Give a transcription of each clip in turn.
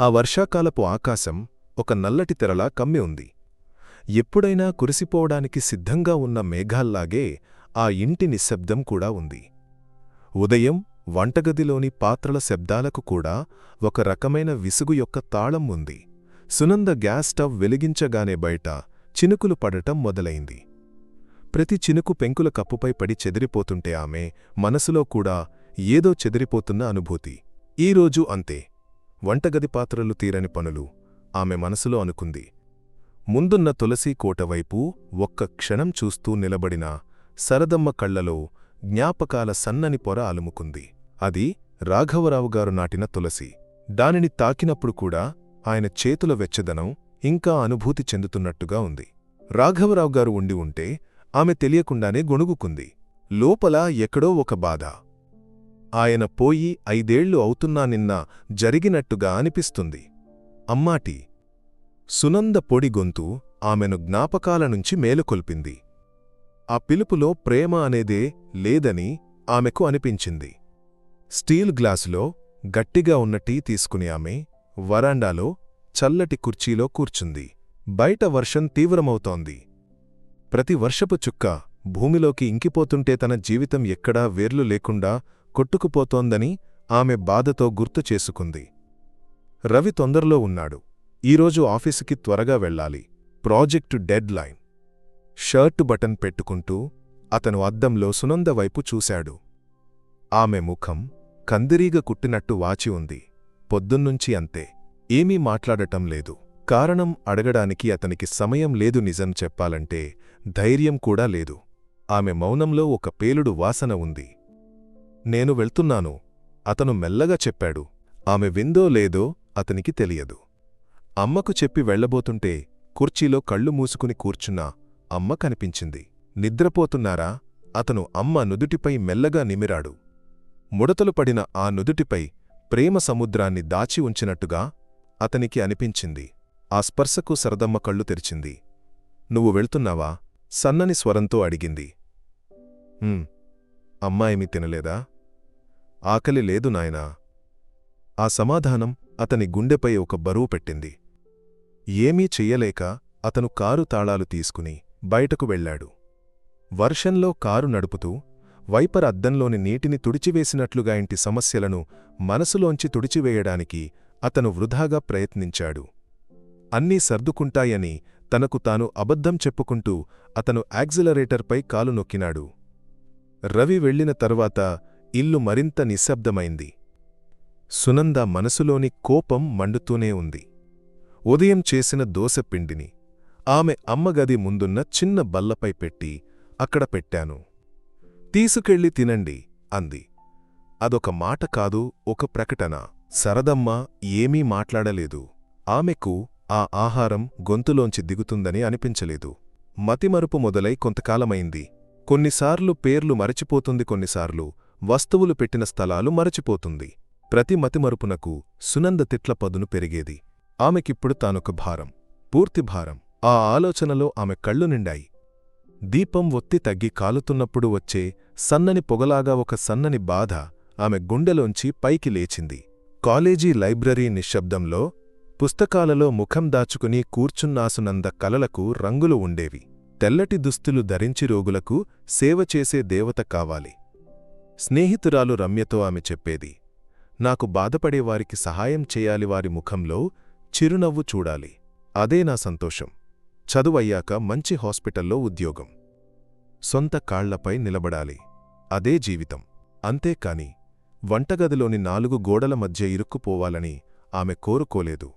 ఆ వర్షాకాలపు ఆకాశం ఒక నల్లటి తెరలా కమ్మి ఉంది. ఎప్పుడైనా కురిసిపోవడానికి సిద్ధంగా ఉన్న మేఘాల్లాగే ఆ ఇంటి నిశ్శబ్దం కూడా ఉంది. ఉదయం వంటగదిలోని పాత్రల శబ్దాలకు కూడా ఒక రకమైన విసుగు యొక్క తాళం ఉంది. సునంద గ్యాస్ స్టవ్ వెలిగించగానే బయట చినుకులు పడటం మొదలైంది. ప్రతి చినుకు పెంకుల కప్పుపై పడి చెదిరిపోతుంటే ఆమె మనసులో కూడా ఏదో చెదిరిపోతున్న అనుభూతి. ఈరోజు అంతే. వంటగది పాత్రలు తీరని పనులు ఆమె మనసులో అనుకుంది. ముందున్న తులసీ కోటవైపు ఒక్క క్షణం చూస్తూ నిలబడిన సరదమ్మ కళ్ళలో జ్ఞాపకాల సన్నని పొర అలుముకుంది. అది రాఘవరావుగారు నాటిన తులసి. దానిని తాకినప్పుడు కూడా ఆయన చేతుల వెచ్చదనం ఇంకా అనుభూతి చెందుతున్నట్టుగా ఉంది. రాఘవరావు గారు ఉండి ఉంటే ఆమె తెలియకుండానే గొణుగుకుంది. లోపల ఎక్కడో ఒక బాధ. ఆయన పోయి ఐదేళ్ళు అవుతున్నా నిన్న జరిగినట్టుగా అనిపిస్తుంది. అమ్మాటి సునంద పొడి గొంతు ఆమెను జ్ఞాపకాల నుంచి మేలుకొల్పింది. ఆ పిలుపులో ప్రేమ అనేదే లేదని ఆమెకు అనిపించింది. స్టీల్ గ్లాసులో గట్టిగా ఉన్న టీ తీసుకుని ఆమె వరాండాలో చల్లటి కుర్చీలో కూర్చుంది. బయట వర్షం తీవ్రమవుతోంది. ప్రతి వర్షపు చుక్క భూమిలోకి ఇంకిపోతుంటే తన జీవితం ఎక్కడా వేర్లు లేకుండా కొట్టుకుపోతోందని ఆమె బాధతో గుర్తు చేసుకుంది. రవి తొందరలో ఉన్నాడు. ఈరోజు ఆఫీసుకి త్వరగా వెళ్ళాలి. Project deadline. షర్టు బటన్ పెట్టుకుంటూ అతను అద్దంలో సునంద వైపు చూశాడు. ఆమె ముఖం కందిరీగ కుట్టినట్టు వాచి ఉంది. పొద్దున్నుంచి అంతే. ఏమీ మాట్లాడటం లేదు. కారణం అడగడానికి అతనికి సమయం లేదు నిజం చెప్పాలంటే ధైర్యం కూడా లేదు. ఆమె మౌనంలో ఒక పేలుడు వాసన ఉంది. నేను వెళ్తున్నాను. అతను మెల్లగా చెప్పాడు. ఆమె విందో లేదో అతనికి తెలియదు. అమ్మకు చెప్పి వెళ్ళబోతుంటే కుర్చీలో కళ్ళు మూసుకుని కూర్చున్నా అమ్మ కనిపించింది. నిద్రపోతున్నారా? అతను అమ్మ నుదుటిపై మెల్లగా నిమిరాడు. ముడతలు పడిన ఆ నుదుటిపై ప్రేమ సముద్రాన్ని దాచి ఉంచినట్టుగా అతనికి అనిపించింది. ఆ స్పర్శకు సరదమ్మ కళ్ళు తెరిచింది. నువ్వు వెళ్తున్నావా? సన్నని స్వరంతో అడిగింది. అమ్మాయిమి తినలేదా? ఆకలి లేదు నాయనా. ఆ సమాధానం అతని గుండెపై ఒక బరువు పెట్టింది. ఏమీ చెయ్యలేక అతను కారు తాళాలు తీసుకుని బయటకు వెళ్ళాడు. వర్షంలో కారు నడుపుతూ వైపర్ అద్దంలోని నీటిని తుడిచివేసినట్లుగా ఇంటి సమస్యలను మనసులోంచి తుడిచివేయడానికి అతను వృధాగా ప్రయత్నించాడు. అన్నీ సర్దుకుంటాయని తనకు తాను అబద్ధం చెప్పుకుంటూ అతను యాక్సిలరేటర్పై కాలు నొక్కినాడు. రవి వెళ్ళిన తర్వాత ఇల్లు మరింత నిశ్శబ్దమైంది. సునంద మనసులోని కోపం మండుతూనే ఉంది. ఉదయం చేసిన దోశపిండిని ఆమె అమ్మగది ముందున్న చిన్న బల్లపై పెట్టి అక్కడ పెట్టాను. తీసుకెళ్ళి తినండి అంది. అదొక మాట కాదు ఒక ప్రకటన. సరదమ్మ ఏమీ మాట్లాడలేదు. ఆమెకు ఆ ఆహారం గొంతులోంచి దిగుతుందని అనిపించలేదు. మతిమరుపు మొదలై కొంతకాలమైంది. కొన్నిసార్లు పేర్లు మరచిపోతుంది కొన్నిసార్లు వస్తువులు పెట్టిన స్థలాలు మరచిపోతుంది. ప్రతి మతిమరుపునకు సునంద తిట్ల పదును పెరిగేది. ఆమెకిప్పుడు తానొక భారం పూర్తి భారం. ఆ ఆలోచనలో ఆమె కళ్ళు నిండాయి. దీపం ఒత్తి తగ్గి కాలుతున్నప్పుడు వచ్చే సన్నని పొగలాగా ఒక సన్నని బాధ ఆమె గుండెలోంచి పైకి లేచింది. కాలేజీ లైబ్రరీ నిశ్శబ్దంలో పుస్తకాలలో ముఖం దాచుకుని కూర్చున్నాసునంద కలలకు రంగులు ఉండేవి. తెల్లటి దుస్తులు ధరించి రోగులకు సేవ చేసే దేవత కావాలి. స్నేహితురాలు రమ్యతో ఆమె చెప్పేది నాకు బాధపడేవారికి సహాయం చేయాలి వారి ముఖంలో చిరునవ్వు చూడాలి. అదే నా సంతోషం. చదువయ్యాక మంచి హాస్పిటల్లో ఉద్యోగం. సొంత కాళ్ళపై నిలబడాలి. అదే జీవితం. అంతేకాని వంటగదిలోని నాలుగు గోడల మధ్య ఇరుక్కుపోవాలని ఆమె కోరుకోలేదు.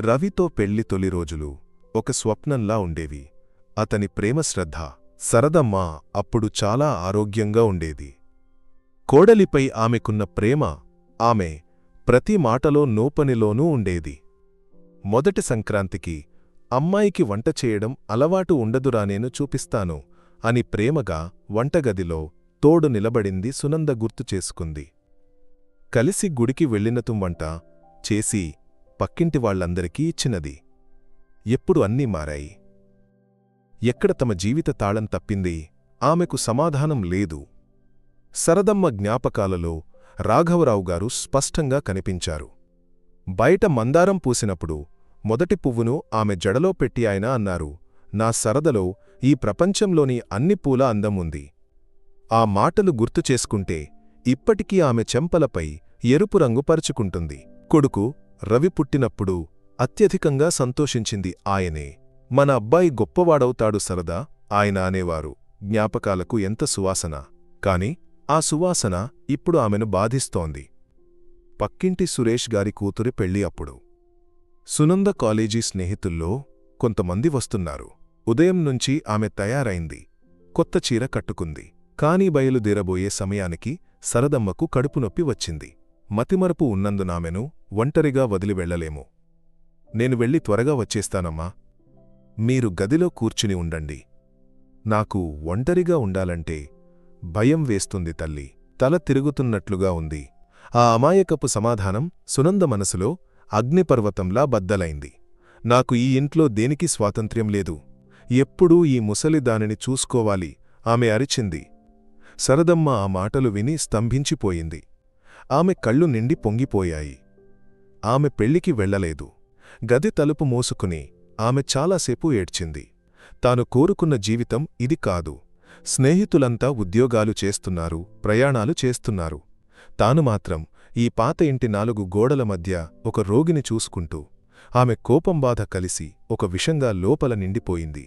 రవితో పెళ్ళి తొలి రోజులు ఒక స్వప్నంలా ఉండేవి. అతని ప్రేమశ్రద్ధ సరదమ్మా అప్పుడు చాలా ఆరోగ్యంగా ఉండేది. కోడలిపై ఆమెకున్న ప్రేమ ఆమె ప్రతి మాటలో నోపనిలోనూ ఉండేది. మొదటి సంక్రాంతికి అమ్మాయికి వంట చేయడం అలవాటు ఉండదురా నేను చూపిస్తాను అని ప్రేమగా వంటగదిలో తోడు నిలబడింది సునంద గుర్తు చేసుకుంది. కలిసి గుడికి వెళ్ళినతుం వంట చేసి పక్కింటివాళ్ళందరికీ ఇచ్చినది. ఎప్పుడు అన్నీ మారాయి. ఎక్కడ తమ జీవిత తాళం తప్పింది ఆమెకు సమాధానం లేదు. సరదమ్మ జ్ఞాపకాలలో రాఘవరావు గారు స్పష్టంగా కనిపించారు. బయట మందారం పూసినప్పుడు మొదటి పువ్వును ఆమె జడలో పెట్టి ఆయన అన్నారు నా సరదలో ఈ ప్రపంచంలోని అన్ని పూల అందం ఉంది. ఆ మాటలు గుర్తు చేసుకుంటే ఇప్పటికీ ఆమె చెంపలపై ఎరుపు రంగు పరుచుకుంటుంది. కొడుకు రవి పుట్టినప్పుడు అత్యధికంగా సంతోషించింది ఆయనే. మన అబ్బాయి గొప్పవాడవుతాడు సరదా ఆయన అనేవారు. జ్ఞాపకాలకు ఎంత సువాసన. కాని ఆ సువాసన ఇప్పుడు ఆమెను బాధిస్తోంది. పక్కింటి సురేష్ గారి కూతురి పెళ్ళి అప్పుడు. సునంద కాలేజీ స్నేహితుల్లో కొంతమంది వస్తున్నారు. ఉదయం నుంచి ఆమె తయారైంది. కొత్త చీర కట్టుకుంది. కాని బయలుదేరబోయే సమయానికి సరదమ్మకు కడుపునొప్పి వచ్చింది. మతిమరపు ఉన్నందునామెను ఒంటరిగా వదిలి వెళ్ళలేము. నేను వెళ్ళి త్వరగా వచ్చేస్తానమ్మా. మీరు గదిలో కూర్చుని ఉండండి. నాకు ఒంటరిగా ఉండాలంటే భయం వేస్తుంది తల్లి. తల తిరుగుతున్నట్లుగా ఉంది. ఆ అమాయకపు సమాధానం సునంద మనసులో అగ్నిపర్వతంలా బద్దలైంది. నాకు ఈ ఇంట్లో దేనికి స్వాతంత్ర్యం లేదు. ఎప్పుడూ ఈ ముసలి దానిని చూసుకోవాలి ఆమె అరిచింది. సరదమ్మ ఆ మాటలు విని స్తంభించిపోయింది. ఆమె కళ్ళు నిండి పొంగిపోయాయి. ఆమె పెళ్ళికి వెళ్ళలేదు. గది తలుపు మోసుకుని ఆమె చాలాసేపు ఏడ్చింది. తాను కోరుకున్న జీవితం ఇది కాదు. స్నేహితులంతా ఉద్యోగాలు చేస్తున్నారు ప్రయాణాలు చేస్తున్నారు. తాను మాత్రం ఈ పాత ఇంటి నాలుగు గోడల మధ్య ఒక రోగిని చూసుకుంటూ ఆమె కోపం బాధ కలిసి ఒక విషంగా లోపల నిండిపోయింది.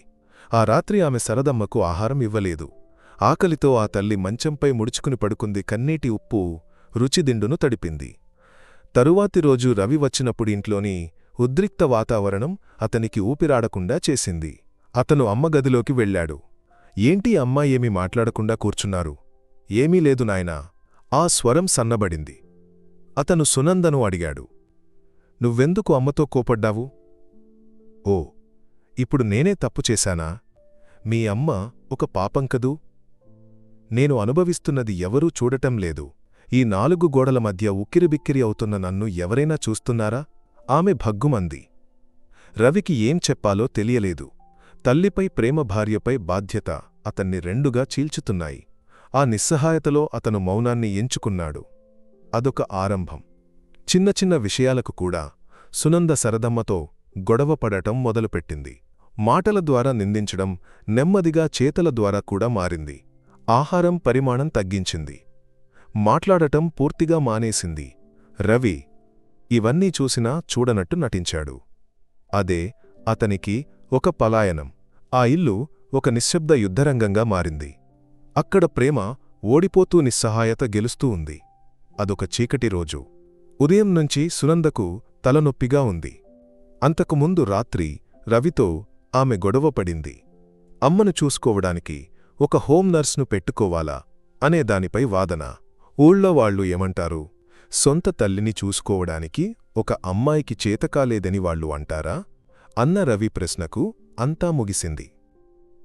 ఆ రాత్రి ఆమె సరదమ్మకు ఆహారం ఇవ్వలేదు. ఆకలితో ఆ తల్లి మంచంపై ముడుచుకుని పడుకుంది కన్నీటి ఉప్పు రుచిదిండును తడిపింది. తరువాతి రోజు రవి వచ్చినప్పుడు ఇంట్లోని ఉద్రిక్త వాతావరణం అతనికి ఊపిరాడకుండా చేసింది. అతను అమ్మగదిలోకి వెళ్ళాడు. ఏంటి అమ్మ ఏమీ మాట్లాడకుండా కూర్చున్నారు? ఏమీ లేదు నాయనా. ఆ స్వరం సన్నబడింది. అతను సునందను అడిగాడు. నువ్వెందుకు అమ్మతో కోపడ్డావు? ఓ ఇప్పుడు నేనే తప్పు చేశానా? మీ అమ్మ ఒక పాపం కదూ? నేను అనుభవిస్తున్నది ఎవరూ చూడటం లేదు. ఈ నాలుగు గోడల మధ్య ఉక్కిరిబిక్కిరి అవుతున్న నన్ను ఎవరైనా చూస్తున్నారా? ఆమె భగ్గుమంది. రవికి ఏం చెప్పాలో తెలియలేదు. తల్లిపై ప్రేమ భార్యపై బాధ్యత అతన్ని రెండుగా చీల్చుతున్నాయి. ఆ నిస్సహాయతలో అతను మౌనాన్ని ఎంచుకున్నాడు. అదొక ఆరంభం. చిన్న చిన్న విషయాలకు కూడా సునంద సరదమ్మతో గొడవపడటం మొదలుపెట్టింది. మాటల ద్వారా నిందించడం నెమ్మదిగా చేతల ద్వారా కూడా మారింది. ఆహారం పరిమాణం తగ్గించింది. మాట్లాడటం పూర్తిగా మానేసింది. రవి ఇవన్నీ చూసినా చూడనట్టు నటించాడు. అదే అతనికి ఒక పలాయనం. ఆ ఇల్లు ఒక నిశ్శబ్ద యుద్ధరంగంగా మారింది. అక్కడ ప్రేమ ఓడిపోతూ నిస్సహాయత గెలుస్తూ ఉంది. అదొక చీకటి రోజు. ఉదయం నుంచి సునందకు తలనొప్పిగా ఉంది. అంతకుముందు రాత్రి రవితో ఆమె గొడవపడింది అమ్మను చూసుకోవడానికి ఒక హోం నర్స్ను పెట్టుకోవాలా అనే దానిపై వాదన. ఊళ్ళో వాళ్ళు ఏమంటారు? సొంత తల్లిని చూసుకోవడానికి ఒక అమ్మాయికి చేతకాలేదని వాళ్ళు అంటారా? అన్న రవి ప్రశ్నకు అంతా ముగిసింది.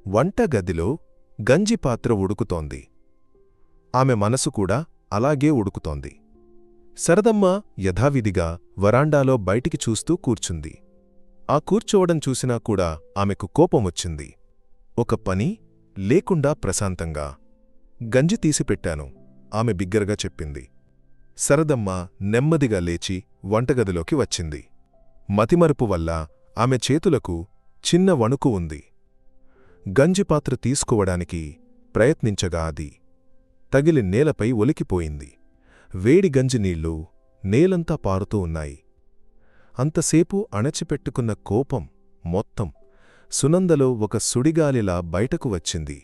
వంటగదిలో గంజిపాత్ర ఉడుకుతోంది. ఆమె మనసు కూడా అలాగే ఉడుకుతోంది. సరదమ్మ యథావిధిగా వరాండాలో బయటికి చూస్తూ కూర్చుంది. ఆ కూర్చోవడం చూసినా కూడా ఆమెకు కోపమొచ్చింది ఒక పని లేకుండా ప్రశాంతంగా గంజి తీసిపెట్టాను ఆమె బిగ్గరగా చెప్పింది. సరదమ్మ నెమ్మదిగా లేచి వంటగదిలోకి వచ్చింది. మతిమరుపు వల్ల ఆమె చేతులకు చిన్న వణుకు ఉంది. గంజిపాత్ర తీసుకోవడానికి ప్రయత్నించగా అది తగిలి నేలపై ఒలికిపోయింది. వేడి గంజి నీళ్ళు నేలంతా పారుతూ ఉన్నాయి. అంతసేపు అణచిపెట్టుకున్న కోపం మొత్తం సునందలో ఒక సుడిగాలిలా బయటకు వచ్చింది.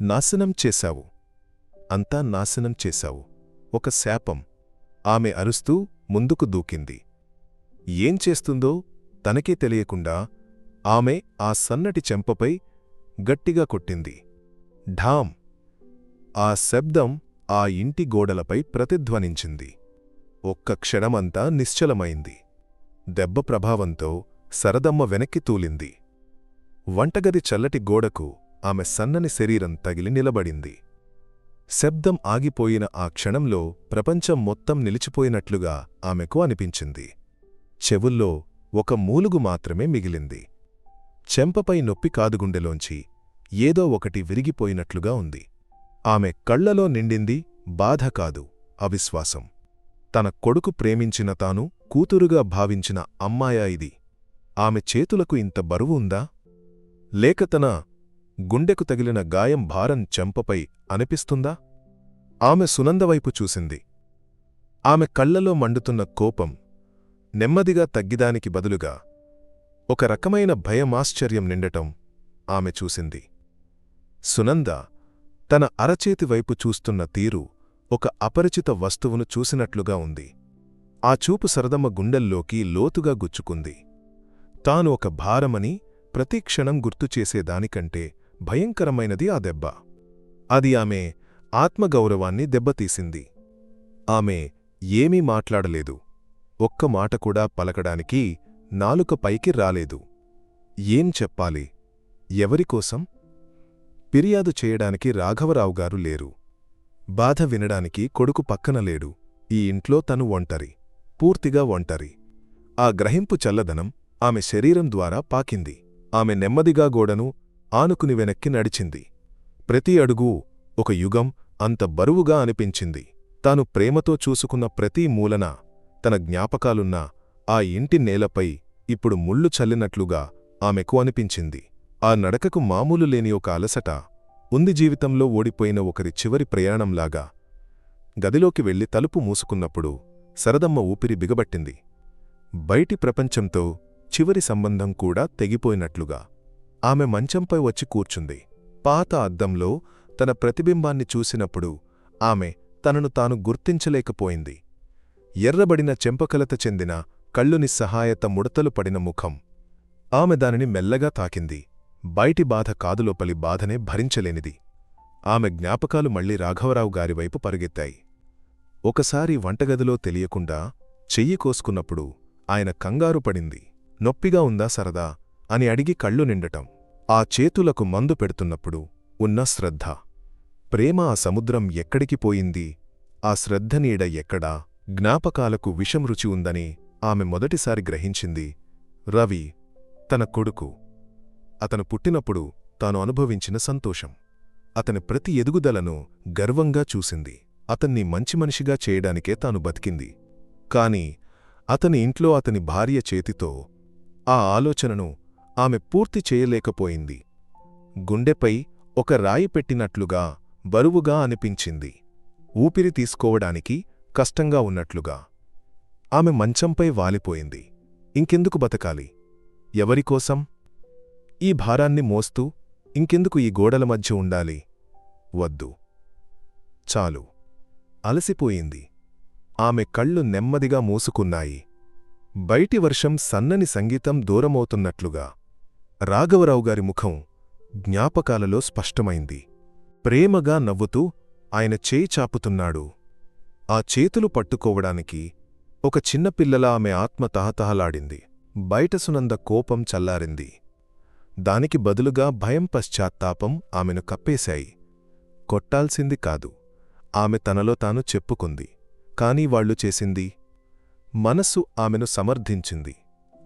నాశనం చేశావు. అంతా నాశనం చేశావు. ఒక శాపం. ఆమె అరుస్తూ ముందుకు దూకింది. ఏం చేస్తుందో తనకే తెలియకుండా ఆమె ఆ సన్నటి చెంపపై గట్టిగా కొట్టింది. ఢామ్! ఆ శబ్దం ఆ ఇంటి గోడలపై ప్రతిధ్వనించింది. ఒక్క క్షణమంతా నిశ్చలమైంది. దెబ్బ ప్రభావంతో సరదమ్మ వెనక్కి తూలింది. వంటగది చల్లటి గోడకు ఆమె సన్నని శరీరం తగిలి నిలబడింది. శబ్దం ఆగిపోయిన ఆ క్షణంలో ప్రపంచం మొత్తం నిలిచిపోయినట్లుగా ఆమెకు అనిపించింది. చెవుల్లో ఒక మూలుగు మాత్రమే మిగిలింది. చెంపపై నొప్పి కాదుగుండెలోంచి ఏదో ఒకటి విరిగిపోయినట్లుగా ఉంది. ఆమె కళ్ళలో నిండింది బాధ కాదు అవిశ్వాసం. తన కొడుకు ప్రేమించిన తాను కూతురుగా భావించిన అమ్మాయా ఇది? ఆమె చేతులకు ఇంత బరువు ఉందా? లేక తన గుండెకు తగిలిన గాయం భారం చెంపపై అనిపిస్తుందా? ఆమె సునందవైపు చూసింది. ఆమె కళ్ళలో మండుతున్న కోపం నెమ్మదిగా తగ్గిదానికి బదులుగా ఒక రకమైన భయమాశ్చర్యం నిండటం ఆమె చూసింది. సునంద తన అరచేతి వైపు చూస్తున్న తీరు ఒక అపరిచిత వస్తువును చూసినట్లుగా ఉంది. ఆ చూపు సరదమ్మ గుండెల్లోకి లోతుగా గుచ్చుకుంది. తాను ఒక భారమని ప్రతిక్షణం గుర్తుచేసేదానికంటే భయంకరమైనది ఆ దెబ్బ. అది ఆమె ఆత్మగౌరవాన్ని దెబ్బతీసింది. ఆమె ఏమీ మాట్లాడలేదు. ఒక్క మాట కూడా పలకడానికి నాలుక పైకి రాలేదు. ఏం చెప్పాలి? ఎవరికోసం ఫిర్యాదు చేయడానికి రాఘవరావు గారు లేరు. బాధ వినడానికి కొడుకు పక్కన లేడు. ఈ ఇంట్లో తను ఒంటరి. పూర్తిగా ఒంటరి. ఆ గ్రహింపు చల్లదనం ఆమె శరీరం ద్వారా పాకింది. ఆమె నెమ్మదిగా గోడను ఆనుకుని వెనక్కి నడిచింది. ప్రతి అడుగు ఒక యుగం అంత బరువుగా అనిపించింది. తాను ప్రేమతో చూసుకున్న ప్రతి మూలన తన జ్ఞాపకాలున్న ఆ ఇంటి నేలపై ఇప్పుడు ముళ్ళు చల్లినట్లుగా ఆమెకు అనిపించింది. ఆ నడకకు మామూలు లేని ఒక అలసట ఉంది జీవితంలో ఓడిపోయిన ఒకరి చివరి ప్రయాణంలాగా. గదిలోకి వెళ్ళి తలుపు మూసుకున్నప్పుడు సరదమ్మ ఊపిరి బిగబట్టింది. బయటి ప్రపంచంతో చివరి సంబంధం కూడా తెగిపోయినట్లుగా ఆమె మంచంపై వచ్చి కూర్చుంది. పాత అద్దంలో తన ప్రతిబింబాన్ని చూసినప్పుడు ఆమె తనను తాను గుర్తించలేకపోయింది. ఎర్రబడిన చెంపకలత చెందిన కళ్ళు నిస్సహాయత ముడతలు పడిన ముఖం. ఆమె దానిని మెల్లగా తాకింది. బయటి బాధ కాదులోపలి బాధనే భరించలేనిది. ఆమె జ్ఞాపకాలు మళ్ళీ రాఘవరావు గారివైపు పరుగెత్తాయి. ఒకసారి వంటగదిలో తెలియకుండా చెయ్యి కోసుకున్నప్పుడు ఆయన కంగారు పడింది. నొప్పిగా ఉందా సరదా? అని అడిగి కళ్ళు నిండటం. ఆ చేతులకు మందు పెడుతున్నప్పుడు ఉన్న శ్రద్ధ. ప్రేమ ఆ సముద్రం ఎక్కడికి పోయింది? ఆ శ్రద్ధ నీడ ఎక్కడా? జ్ఞాపకాలకు విషం రుచి ఉందని ఆమె మొదటిసారి గ్రహించింది. రవి తన కొడుకు. అతను పుట్టినప్పుడు తాను అనుభవించిన సంతోషం. అతని ప్రతి ఎదుగుదలను గర్వంగా చూసింది. అతన్ని మంచి మనిషిగా చేయడానికే తాను బతికింది. కాని అతని ఇంట్లో అతని భార్య చేతితో ఆ ఆలోచనను ఆమె పూర్తి చేయలేకపోయింది. గుండెపై ఒక రాయి పెట్టినట్లుగా బరువుగా అనిపించింది. ఊపిరి తీసుకోవడానికి కష్టంగా ఉన్నట్లుగా. ఆమె మంచంపై వాలిపోయింది. ఇంకెందుకు బతకాలి? ఎవరికోసం ఈ భారాన్ని మోస్తూ ఇంకెందుకు ఈ గోడల మధ్య ఉండాలి? వద్దు. చాలు. అలసిపోయింది. ఆమె కళ్ళు నెమ్మదిగా మూసుకున్నాయి. బయటి వర్షం సన్నని సంగీతం దూరమవుతున్నట్లుగా. రాఘవరావు గారి ముఖం జ్ఞాపకాలలో స్పష్టమైంది. ప్రేమగా నవ్వుతూ ఆయన చేయి చాపుతున్నాడు. ఆ చేతులు పట్టుకోవడానికి ఒక చిన్నపిల్లలా ఆమె ఆత్మ తహతహలాడింది. బయటసునంద కోపం చల్లారింది. దానికి బదులుగా భయం పశ్చాత్తాపం ఆమెను కప్పేశాయి. కొట్టాల్సింది కాదు. ఆమె తనలో తాను చెప్పుకుంది. కాని వాళ్ళు చేసింది? మనస్సు ఆమెను సమర్థించింది.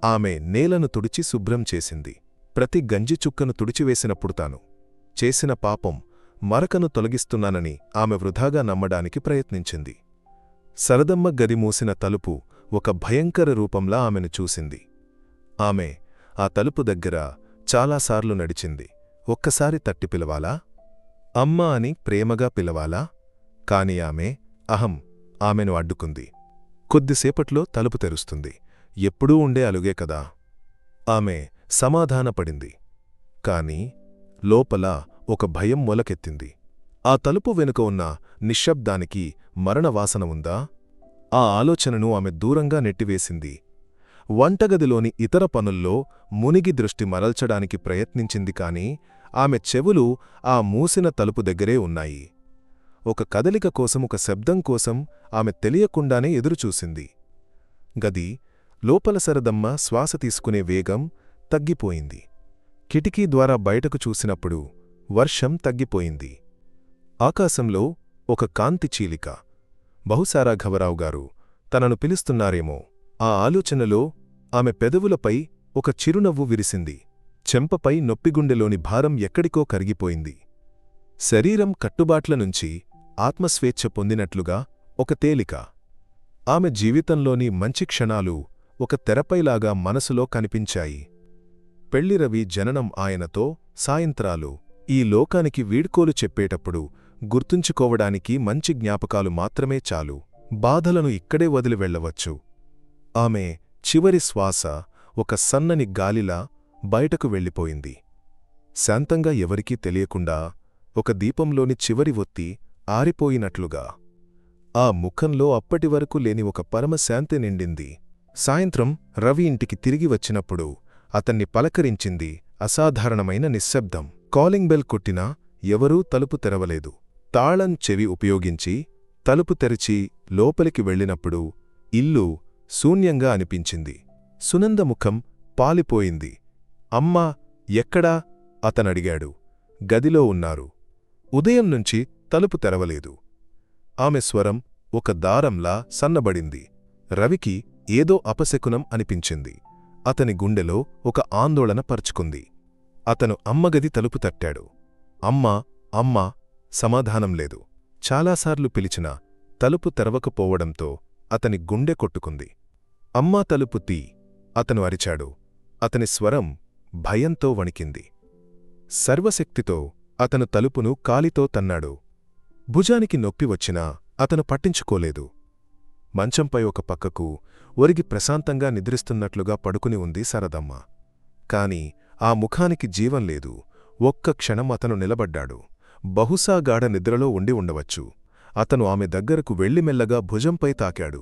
ఆమె నేలను తుడిచి శుభ్రం చేసింది. ప్రతి గంజి చుక్కను తుడిచివేసినప్పుడు తాను చేసిన పాపం మరకను తొలగిస్తున్నానని ఆమె వృధాగా నమ్మడానికి ప్రయత్నించింది. సరదమ్మ గది మూసిన తలుపు ఒక భయంకర రూపంలా ఆమెను చూసింది. ఆమె ఆ తలుపు దగ్గర చాలాసార్లు నడిచింది. ఒక్కసారి తట్టి పిలవాలా? అమ్మ అని ప్రేమగా పిలవాలా? కాని ఆమె అహం ఆమెను అడ్డుకుంది. కొద్దిసేపట్లో తలుపు తెరుస్తుంది. ఎప్పుడూ ఉండే అలుగే కదా? ఆమె సమాధానపడింది. కాని లోపల ఒక భయం మొలకెత్తింది. ఆ తలుపు వెనుక ఉన్న నిశ్శబ్దానికి మరణవాసన ఉందా? ఆ ఆలోచనను ఆమె దూరంగా నెట్టివేసింది. వంటగదిలోని ఇతర పనుల్లో మునిగి దృష్టి మరల్చడానికి ప్రయత్నించింది కాని ఆమె చెవులు ఆ మూసిన తలుపు దగ్గరే ఉన్నాయి. ఒక కదలిక కోసం ఒక శబ్దం కోసం ఆమె తెలియకుండానే ఎదురుచూసింది. గది లోపల సరదమ్మ శ్వాస తీసుకునే వేగం తగ్గిపోయింది. కిటికీ ద్వారా బయటకు చూసినప్పుడు వర్షం తగ్గిపోయింది. ఆకాశంలో ఒక కాంతి చీలిక. బహుశా రాఘవరావు గారు తనను పిలుస్తున్నారేమో. ఆ ఆలోచనలో ఆమె పెదవులపై ఒక చిరునవ్వు విరిసింది. చెంపపై నొప్పిగుండెలోని భారం ఎక్కడికో కరిగిపోయింది. శరీరం కట్టుబాట్ల నుంచి ఆత్మస్వేచ్ఛ పొందినట్లుగా ఒక తేలిక. ఆమె జీవితంలోని మంచి క్షణాలు ఒక తెరపైలాగా మనసులో కనిపించాయి. పెళ్ళిరవి జననం ఆయనతో సాయంత్రాలు. ఈ లోకానికి వీడ్కోలు చెప్పేటప్పుడు గుర్తుంచుకోవడానికి మంచి జ్ఞాపకాలు మాత్రమే చాలు. బాధలను ఇక్కడే వదిలి వెళ్ళవచ్చు. ఆమె చివరి శ్వాస ఒక సన్నని గాలిలా బయటకు వెళ్ళిపోయింది. శాంతంగా ఎవరికీ తెలియకుండా ఒక దీపంలోని చివరి ఒత్తి ఆరిపోయినట్లుగా. ఆ ముఖంలో అప్పటివరకు లేని ఒక పరమశాంతి నిండింది. సాయంత్రం రవి ఇంటికి తిరిగి వచ్చినప్పుడు అతన్ని పలకరించింది అసాధారణమైన నిశ్శబ్దం. కాలింగ్ బెల్ కొట్టినా ఎవరూ తలుపు తెరవలేదు. తాళం చెవి ఉపయోగించి తలుపు తెరిచి లోపలికి వెళ్ళినప్పుడు ఇల్లు శూన్యంగా అనిపించింది. సునంద ముఖం పాలిపోయింది. అమ్మా ఎక్కడా? అతనడిగాడు. గదిలో ఉన్నారు. ఉదయం నుంచి తలుపు తెరవలేదు. ఆమె స్వరం ఒక దారంలా సన్నబడింది. రవికి ఏదో అపశకునం అనిపించింది. అతని గుండెలో ఒక ఆందోళన పరుచుకుంది. అతను అమ్మగది తలుపు తట్టాడు. అమ్మా అమ్మా సమాధానం లేదు. చాలాసార్లు పిలిచినా తలుపు తెరవకపోవడంతో అతని గుండె కొట్టుకుంది. అమ్మా తలుపు తీ. అతను అరిచాడు. అతని స్వరం భయంతో వణికింది. సర్వశక్తితో అతను తలుపును కాలితో తన్నాడు. భుజానికి నొప్పి వచ్చినా అతను పట్టించుకోలేదు. మంచంపై ఒక పక్కకు ఒరిగి ప్రశాంతంగా నిద్రిస్తున్నట్లుగా పడుకుని ఉంది సరదమ్మ కాని ఆ ముఖానికి జీవం లేదు. ఒక్క క్షణం అతను నిలబడ్డాడు. బహుశా గాఢ నిద్రలో ఉండి ఉండవచ్చు. అతను ఆమె దగ్గరకు వెళ్ళిమెల్లగా భుజంపై తాకాడు.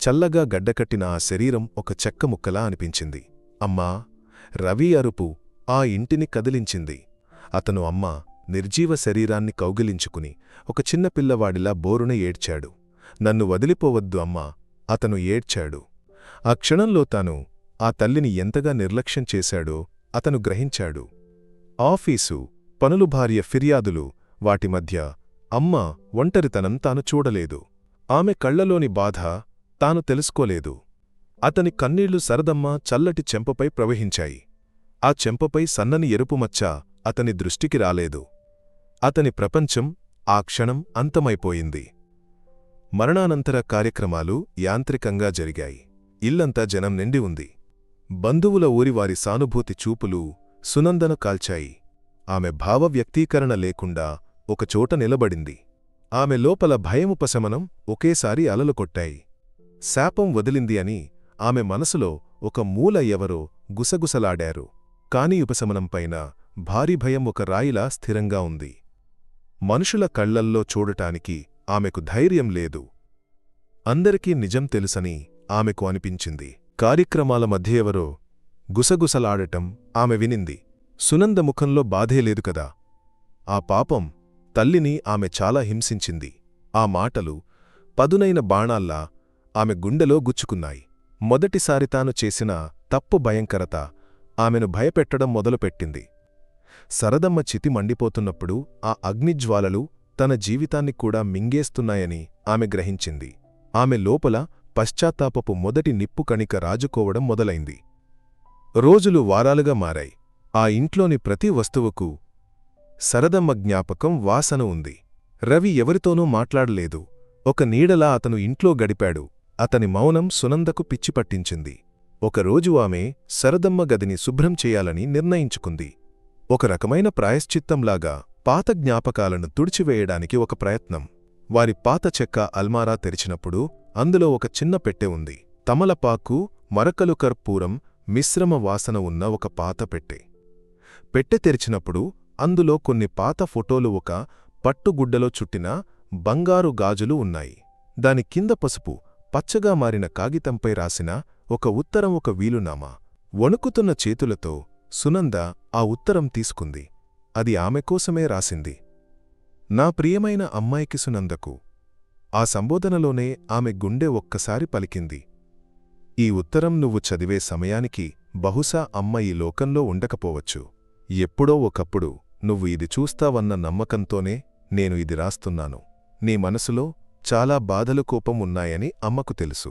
చల్లగా గడ్డకట్టిన ఆ శరీరం ఒక చెక్క ముక్కలా అనిపించింది. అమ్మా! రవి అరుపు ఆ ఇంటిని కదిలించింది. అతను అమ్మ నిర్జీవ శరీరాన్ని కౌగిలించుకుని ఒక చిన్న పిల్లవాడిలా బోరున ఏడ్చాడు. నన్ను వదిలిపోవద్దు అమ్మా! అతను ఏడ్చాడు. ఆ క్షణంలో తాను ఆ తల్లిని ఎంతగా నిర్లక్ష్యం చేశాడో అతను గ్రహించాడు. ఆఫీసు పనులు భార్య ఫిర్యాదులు వాటి మధ్య అమ్మ ఒంటరితనం తాను చూడలేదు. ఆమె కళ్ళలోని బాధ తాను తెలుసుకోలేదు. అతని కన్నీళ్ళు సరదమ్మ చల్లటి చెంపపై ప్రవహించాయి. ఆ చెంపపై సన్నని ఎరుపుమచ్చ అతని దృష్టికి రాలేదు. అతని ప్రపంచం ఆ క్షణం అంతమైపోయింది. మరణానంతర కార్యక్రమాలు యాంత్రికంగా జరిగాయి. ఇల్లంతా జనం నిండి ఉంది. బంధువుల ఊరివారి సానుభూతి చూపులు సునందను కాల్చాయి. ఆమె భావవ్యక్తీకరణ లేకుండా ఒకచోట నిలబడింది. ఆమె లోపల భయముపశమనం ఒకేసారి అలలు కొట్టాయి. శాపం వదిలింది అని ఆమె మనసులో ఒక మూల ఎవరో గుసగుసలాడారు. కాని ఉపశమనంపైన భారీ భయం ఒక రాయిలా స్థిరంగా ఉంది. మనుషుల కళ్ళల్లో చూడటానికి ఆమెకు ధైర్యం లేదు. అందరికీ నిజం తెలుసని ఆమెకు అనిపించింది. కార్యక్రమాల మధ్య ఎవరో గుసగుసలాడటం ఆమె వినింది. సునంద ముఖంలో బాధే లేదు కదా. ఆ పాపం తల్లిని ఆమె చాలా హింసించింది. ఆ మాటలు పదునైన బాణాల్లా ఆమె గుండెలో గుచ్చుకున్నాయి. మొదటిసారి తాను చేసిన తప్పు భయంకరత ఆమెను భయపెట్టడం మొదలుపెట్టింది. సరదమ్మ చితి మండిపోతున్నప్పుడు ఆ అగ్నిజ్వాలలు తన జీవితాన్ని కూడా మింగేస్తున్నాయని ఆమె గ్రహించింది. ఆమె లోపల పశ్చాత్తాపపు మొదటి నిప్పు కణిక రాజుకోవడం మొదలైంది. రోజులు వారాలుగా మారాయి. ఆ ఇంట్లోని ప్రతి వస్తువుకు సరదమ్మ జ్ఞాపకం వాసన ఉంది. రవి ఎవరితోనూ మాట్లాడలేదు. ఒక నీడలా అతను ఇంట్లో గడిపాడు. అతని మౌనం సునందకు పిచ్చిపట్టించింది ఒకరోజు ఆమె సరదమ్మ గదిని శుభ్రం చేయాలని నిర్ణయించుకుంది. ఒక రకమైన ప్రాయశ్చిత్తంలాగా పాత జ్ఞాపకాలను తుడిచివేయడానికి ఒక ప్రయత్నం. వారి పాత చెక్క అల్మారా తెరిచినప్పుడు అందులో ఒక చిన్న పెట్టె ఉంది. తమలపాకు మరకలు కర్పూరం మిశ్రమ వాసన ఉన్న ఒక పాత పెట్టె. పెట్టె తెరిచినప్పుడు అందులో కొన్ని పాత ఫోటోలు ఒక పట్టుగుడ్డలో చుట్టిన బంగారు గాజులు ఉన్నాయి. దాని కింద పసుపు పచ్చగా మారిన కాగితంపై రాసిన ఒక ఉత్తరం ఒక వీలునామా. వణుకుతున్న చేతులతో సునంద ఆ ఉత్తరం తీసుకుంది. అది ఆమె కోసమే రాసింది. నా ప్రియమైన అమ్మాయికి సునందకు. ఆ సంబోధనలోనే ఆమె గుండె ఒక్కసారి పలికింది. ఈ ఉత్తరం నువ్వు చదివే సమయానికి బహుశా అమ్మ ఈ లోకంలో ఉండకపోవచ్చు. ఎప్పుడో ఒకప్పుడు నువ్వు ఇది చూస్తావన్న నమ్మకంతోనే నేను ఇది రాస్తున్నాను. నీ మనసులో చాలా బాధలు కోపం ఉన్నాయని అమ్మకు తెలుసు.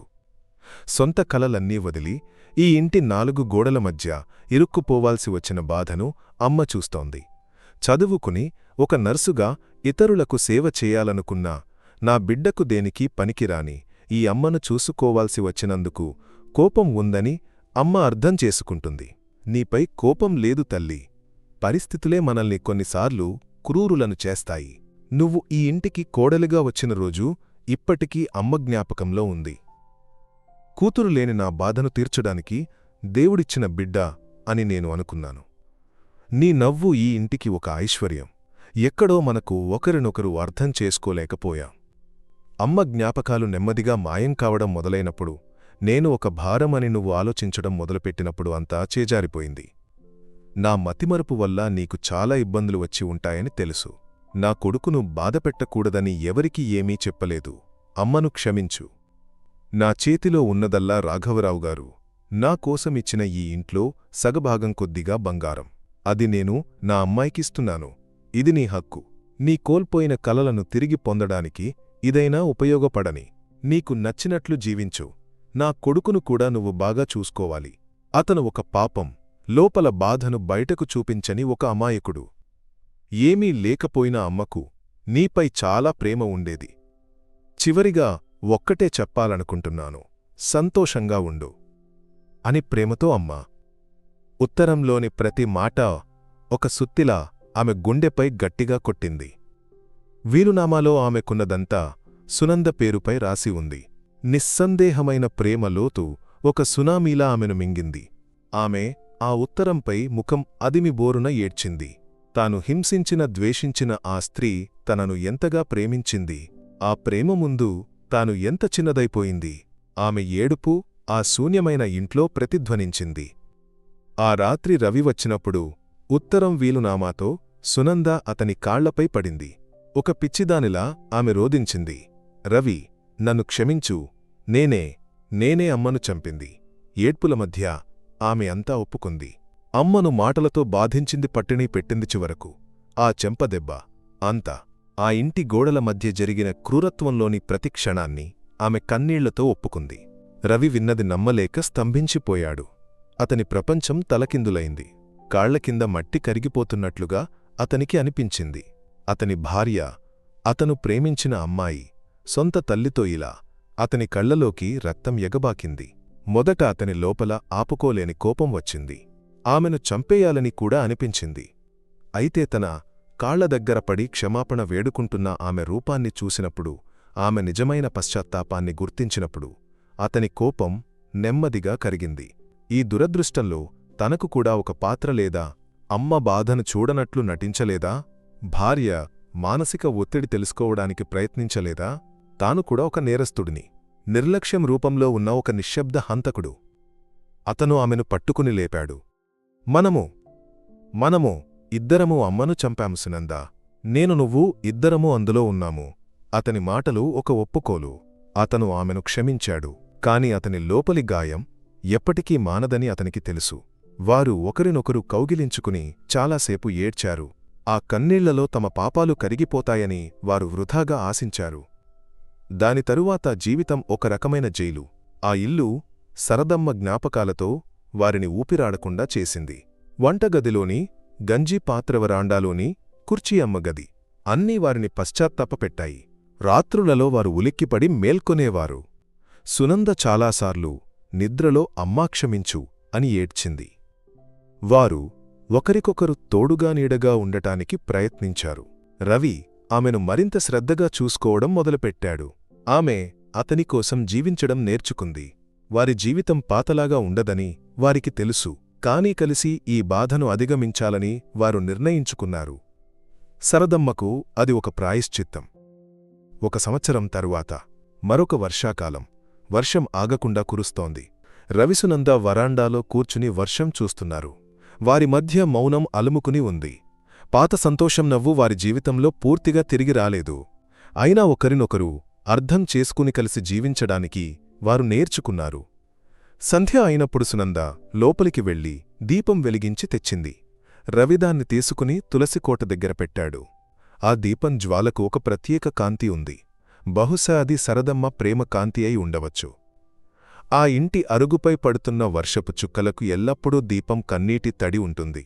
సొంత కలలన్నీ వదిలి ఈ ఇంటి నాలుగు గోడల మధ్య ఇరుక్కుపోవాల్సి వచ్చిన బాధను అమ్మ చూస్తోంది. చదువుకుని ఒక నర్సుగా ఇతరులకు సేవ చేయాలనుకున్నా నా బిడ్డకు దేనికి పనికిరాని ఈ అమ్మను చూసుకోవాల్సి వచ్చినందుకు కోపం ఉందని అమ్మ అర్థం చేసుకుంటుంది. నీపై కోపం లేదు తల్లి. పరిస్థితులే మనల్ని కొన్నిసార్లు క్రూరులను చేస్తాయి. నువ్వు ఈ ఇంటికి కోడలిగా వచ్చిన రోజు ఇప్పటికీ అమ్మ జ్ఞాపకంలో ఉంది. కూతురు లేని నా బాధను తీర్చడానికి దేవుడిచ్చిన బిడ్డ అని నేను అనుకున్నాను. నీ నవ్వు ఈ ఇంటికి ఒక ఐశ్వర్యం. ఎక్కడో మనకు ఒకరినొకరు అర్థం చేసుకోలేకపోయాం. అమ్మ జ్ఞాపకాలు నెమ్మదిగా మాయం కావడం మొదలైనప్పుడు నేను ఒక భారమని నువ్వు ఆలోచించడం మొదలుపెట్టినప్పుడు అంతా చేజారిపోయింది. నా మతిమరుపు వల్ల నీకు చాలా ఇబ్బందులు వచ్చి ఉంటాయని తెలుసు. నా కొడుకును బాధపెట్టకూడదని ఎవరికీ ఏమీ చెప్పలేదు. అమ్మను క్షమించు. నా చేతిలో ఉన్నదల్లా రాఘవరావు గారు. నా కోసమిచ్చిన ఈ ఇంట్లో సగభాగం కొద్దిగా బంగారం. అది నేను నా అమ్మాయికిస్తున్నాను. ఇది నీ హక్కు. నీ కోల్పోయిన కలలను తిరిగి పొందడానికి ఇదైనా ఉపయోగపడని. నీకు నచ్చినట్లు జీవించు. నా కొడుకును కూడా నువ్వు బాగా చూసుకోవాలి. అతను ఒక పాపం. లోపల బాధను బయటకు చూపించని ఒక అమాయకుడు. ఏమీ లేకపోయినా అమ్మకు నీపై చాలా ప్రేమ ఉండేది. చివరిగా ఒక్కటే చెప్పాలనుకుంటున్నాను సంతోషంగా ఉండు అని ప్రేమతో అమ్మ. ఉత్తరంలోని ప్రతి మాట ఒక సుత్తిలా ఆమె గుండెపై గట్టిగా కొట్టింది. వీలునామాలో ఆమెకున్నదంతా సునంద పేరుపై రాసి ఉంది. నిస్సందేహమైన ప్రేమ లోతు ఒక సునామీలా ఆమెను మింగింది. ఆమె ఆ ఉత్తరంపై ముఖం అదిమి బోరున ఏడ్చింది. తాను హింసించిన ద్వేషించిన ఆ స్త్రీ తనను ఎంతగా ప్రేమించింది. ఆ ప్రేమ ముందు తాను ఎంత చిన్నదైపోయింది. ఆమె ఏడుపు ఆ శూన్యమైన ఇంట్లో ప్రతిధ్వనించింది. ఆ రాత్రి రవి వచ్చినప్పుడు ఉత్తరం వీలునామాతో సునంద అతని కాళ్ళపై పడింది. ఒక పిచ్చిదానిలా ఆమె రోదించింది రవి నన్ను క్షమించు. నేనే నేనే అమ్మను చంపింది. ఏడ్పుల మధ్య ఆమె అంతా ఒప్పుకుంది. అమ్మను మాటలతో బాధించింది పట్టిణీ పెట్టింది చివరకు. ఆ చెంపదెబ్బ అంతా. ఆ ఇంటి గోడల మధ్య జరిగిన క్రూరత్వంలోని ప్రతి క్షణాన్ని ఆమె కన్నీళ్ళతో ఒప్పుకుంది. రవి విన్నది నమ్మలేక స్తంభించిపోయాడు. అతని ప్రపంచం తలకిందులైంది. కాళ్ళకింద మట్టి కరిగిపోతున్నట్లుగా అతనికి అనిపించింది. అతని భార్య అతను ప్రేమించిన అమ్మాయి సొంత తల్లితో ఇలా అతని కళ్ళలోకి రక్తం ఎగబాకింది. మొదట అతని లోపల ఆపుకోలేని కోపం వచ్చింది. ఆమెను చంపేయాలని కూడా అనిపించింది. అయితే తన కాళ్ళ దగ్గర పడి క్షమాపణ వేడుకుంటున్న ఆమె రూపాన్ని చూసినప్పుడు ఆమె నిజమైన పశ్చాత్తాపాన్ని గుర్తించినప్పుడు అతని కోపం నెమ్మదిగా కరిగింది. ఈ దురదృష్టంలో తనకు కూడా ఒక పాత్ర లేదా అమ్మ బాధను చూడనట్లు నటించలేదా? భార్య మానసిక ఒత్తిడి తెలుసుకోవడానికి ప్రయత్నించలేదా? తాను కూడా ఒక నేరస్తుడిని. నిర్లక్ష్యం రూపంలో ఉన్న ఒక నిశ్శబ్ద హంతకుడు. అతను ఆమెను పట్టుకుని లేపాడు. మనము మనము ఇద్దరము అమ్మను చంపాము సునందా. నేను నువ్వు ఇద్దరము అందులో ఉన్నాము అతని మాటలు ఒక ఒప్పుకోలు. అతను ఆమెను క్షమించాడు. కాని అతని లోపలి గాయం ఎప్పటికీ మానదని అతనికి తెలుసు. వారు ఒకరినొకరు కౌగిలించుకుని చాలాసేపు ఏడ్చారు. ఆ కన్నీళ్ళలో తమ పాపాలు కరిగిపోతాయని వారు వృధాగా ఆశించారు. దాని తరువాత జీవితం ఒక రకమైన జైలు. ఆ ఇల్లు సరదమ్మ జ్ఞాపకాలతో వారిని ఊపిరాడకుండా చేసింది. వంటగదిలోని గంజి పాత్రవరాండాలోని కుర్చీ అమ్మగది అన్నీ వారిని పశ్చాత్తాపపెట్టాయి. రాత్రులలో వారు ఉలిక్కిపడి మేల్కొనేవారు. సునంద చాలాసార్లు నిద్రలో అమ్మా క్షమించు అని ఏడ్చింది. వారు ఒకరికొకరు తోడుగా నీడగా ఉండటానికి ప్రయత్నించారు. రవి ఆమెను మరింత శ్రద్ధగా చూసుకోవడం మొదలుపెట్టాడు. ఆమె అతని కోసం జీవించడం నేర్చుకుంది. వారి జీవితం పాతలాగా ఉండదని వారికి తెలుసు. కానీ కలిసి ఈ బాధను అధిగమించాలని వారు నిర్ణయించుకున్నారు. సరదమ్మకు అది ఒక ప్రాయశ్చిత్తం. ఒక సంవత్సరం తరువాత మరొక వర్షాకాలం. వర్షం ఆగకుండా కురుస్తోంది. రవిసునంద వరాండాలో కూర్చుని వర్షం చూస్తున్నారు. వారి మధ్య మౌనం అలుముకుని ఉంది. పాత సంతోషం నవ్వు వారి జీవితంలో పూర్తిగా తిరిగి రాలేదు. అయినా ఒకరినొకరు అర్థం చేసుకుని కలిసి జీవించడానికి వారు నేర్చుకున్నారు. సంధ్య అయినప్పుడు సునంద లోపలికి వెళ్ళి దీపం వెలిగించి తెచ్చింది. రవిదాన్ని తీసుకుని తులసికోట దగ్గర పెట్టాడు. ఆ దీపం జ్వాలకు ఒక ప్రత్యేక కాంతి ఉంది. బహుశా అది సరదమ్మ ప్రేమ కాంతి అయి ఉండవచ్చు. ఆ ఇంటి అరుగుపై పడుతున్న వర్షపు చుక్కలకు ఎల్లప్పుడూ దీపం కన్నీటి తడి ఉంటుంది.